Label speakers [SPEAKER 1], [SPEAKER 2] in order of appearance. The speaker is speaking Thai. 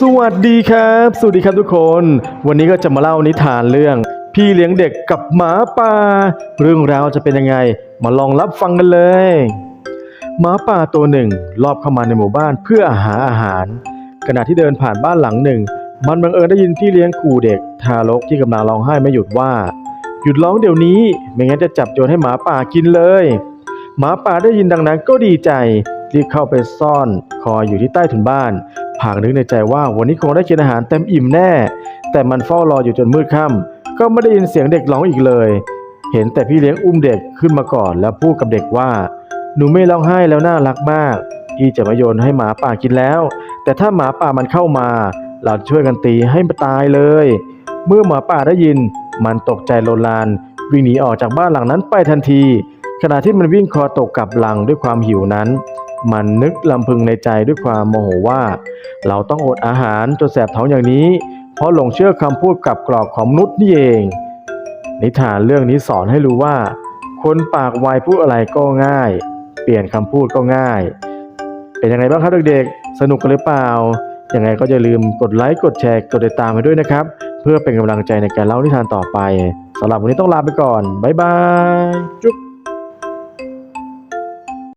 [SPEAKER 1] สวัสดีครับ สวัสดีครับทุกคน วันนี้ก็จะมาเล่านิทานเรื่อง พี่เลี้ยงเด็กกับหมาป่า เรื่องราวจะเป็นยังไง มาลองรับฟังกันเลย หมาป่าตัวหนึ่งลอบเข้ามาในหมู่บ้านเพื่อหาอาหาร ขณะที่เดินผ่านบ้านหลังหนึ่ง มันบังเอิญได้ยินพี่เลี้ยงขู่เด็ก ทารกที่กำลังร้องไห้ไม่หยุดว่า หยุดร้องเดี๋ยวนี้ ไม่งั้นจะจับโยนให้หมาป่ากินเลย หมาป่าได้ยินดังนั้นก็ดีใจรีบเข้าไปซ่อนคอยอยู่ที่ใต้ถุนบ้าน ผากนึกในใจว่าวันนี้คงได้กินอาหารเต็มอิ่มแน่ แต่มันเฝ้ารออยู่จนมืดค่ำก็ไม่ได้ยินเสียงเด็กร้องอีกเลย เห็นแต่พี่เลี้ยงอุ้มเด็กขึ้นมาก่อน แล้วพูดกับเด็กว่า หนูไม่ร้องไห้แล้วน่ารักมากพี่จะมาโยนให้หมาป่ากินแล้ว แต่ถ้าหมาป่ามันเข้ามา เราช่วยกันตีให้มันตายเลย เมื่อหมาป่าได้ยิน มันตกใจโลลาน วิ่งหนีออกจากบ้านหลังนั้นไปทันที ขณะที่มันวิ่งคอตกกับหลังด้วยความหิวนั้น มันนึกลำพึงในใจด้วยความโมโหว่า เราต้องอดอาหารจนแสบท้องอย่างนี้ เพราะหลงเชื่อคำพูดกับกรอกของมนุษย์นี่เอง นิทานเรื่องนี้สอนให้รู้ว่า คนปากไวพูดอะไรก็ง่าย เปลี่ยนคำพูดก็ง่าย เป็นยังไงบ้างครับเด็กๆ สนุกกันหรือเปล่ายังไงก็อย่าลืมกดไลค์กดแชร์กดติดตามให้ด้วยนะครับ เพื่อเป็นกำลังใจในการเล่านิทานต่อไปสำหรับวันนี้ต้องลาไปก่อน บ๊ายบาย จุ๊บ